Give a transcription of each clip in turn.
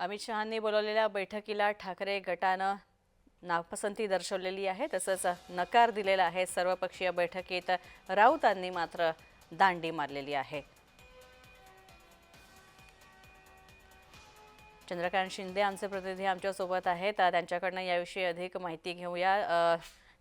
अमित शहांनी बोलवलेल्या बैठकीला ठाकरे गटानं नापसंती दर्शवलेली आहे. तसंच नकार दिलेला आहे. सर्वपक्षीय बैठकीत राऊतांनी मात्र दांडी मारलेली आहे. चंद्रकांत शिंदे आमचे प्रतिनिधी आमच्यासोबत आहेत. त्यांच्याकडनं याविषयी अधिक माहिती घेऊया.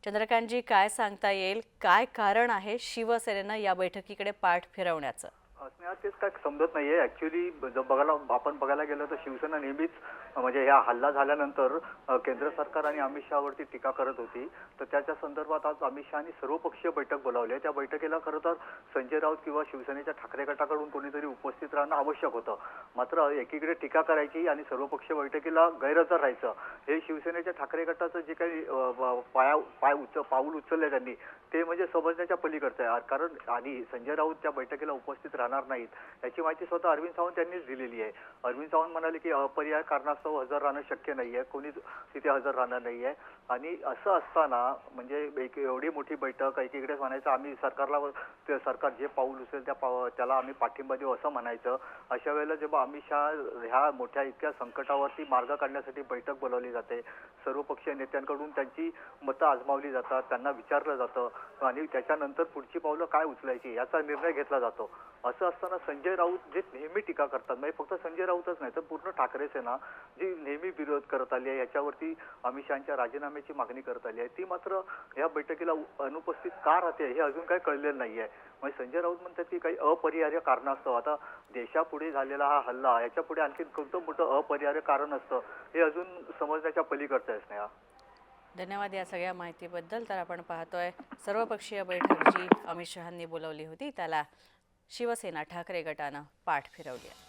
चंद्रकांतजी काय सांगता येईल? काय कारण आहे शिवसेनेनं या बैठकीकडे पाठ फिरवण्याचं? स्नेहा तेच काय समजत नाहीये. ऍक्च्युली बघायला आपण बघायला गेलं तर शिवसेना नेहमीच म्हणजे ह्या हल्ला झाल्यानंतर केंद्र सरकार आणि अमित शहावरती टीका करत होती. तर त्याच्या संदर्भात आज अमित शहानी सर्वपक्षीय बैठक बोलावली आहे. त्या बैठकीला खरं तर संजय राऊत किंवा शिवसेनेच्या ठाकरे गटाकडून कोणीतरी उपस्थित राहणं आवश्यक होतं. मात्र एकीकडे टीका करायची आणि सर्वपक्षीय बैठकीला गैरहजर राहायचं हे शिवसेनेच्या ठाकरे गटाचं जे काही पाया पाय उच पाऊल उचललं त्यांनी ते म्हणजे समजण्याच्या पलीकडचं आहे. कारण आधी संजय राऊत त्या बैठकीला उपस्थित राहणार नाहीत. याची माहिती स्वतः अरविंद सावंत यांनीच दिलेली आहे. अरविंद सावंत म्हणाले की अपर्याय कारणास्तव हजर राहणं शक्य नाहीये. कोणीच तिथे हजर राहणार नाहीये. आणि असं असताना म्हणजे एक एवढी मोठी बैठक एकीकडे म्हणायचं आम्ही सरकारला ते सरकार जे पाऊल उचलेल त्या पाव त्याला आम्ही पाठिंबा देऊ असं म्हणायचं. अशा वेळेला जेव्हा अमित शहा ह्या मोठ्या इतक्या संकटावरती मार्ग काढण्यासाठी बैठक बोलावली जाते सर्वपक्षीय नेत्यांकडून त्यांची मतं आजमावली जातात त्यांना विचारलं जातं. आणि त्याच्यानंतर पुढची पावलं काय उचलायची याचा निर्णय घेतला जातो असं असताना संजय राऊत जे नेहमी टीका करतात म्हणजे फक्त संजय राऊतच नाही तर पूर्ण ठाकरे सेना जी नेहमी विरोध करत आली आहे याच्यावरती अमित शहाच्या राजीनाम्याची मागणी करत आली आहे. ती मात्र या बैठकीला अनुपस्थित का राहते हे अजून काही कळलेलं नाही आहे म्हणजे संजय राऊत म्हणतात की काही अपरिहार्य कारणास्तव आता देशापुढे झालेला हा हल्ला याच्यापुढे आणखी कोणतं मोठं अपरिहार्य कारण असतं हे अजून समजण्याच्या पलीकडचं आहे स्नेहा. धन्यवाद या सगळ्या माहितीबद्दल. तर आपण पाहतोय सर्वपक्षीय बैठक जी अमित शहांनी बोलवली होती त्याला शिवसेना ठाकरे गटानं पाठ फिरवली आहे.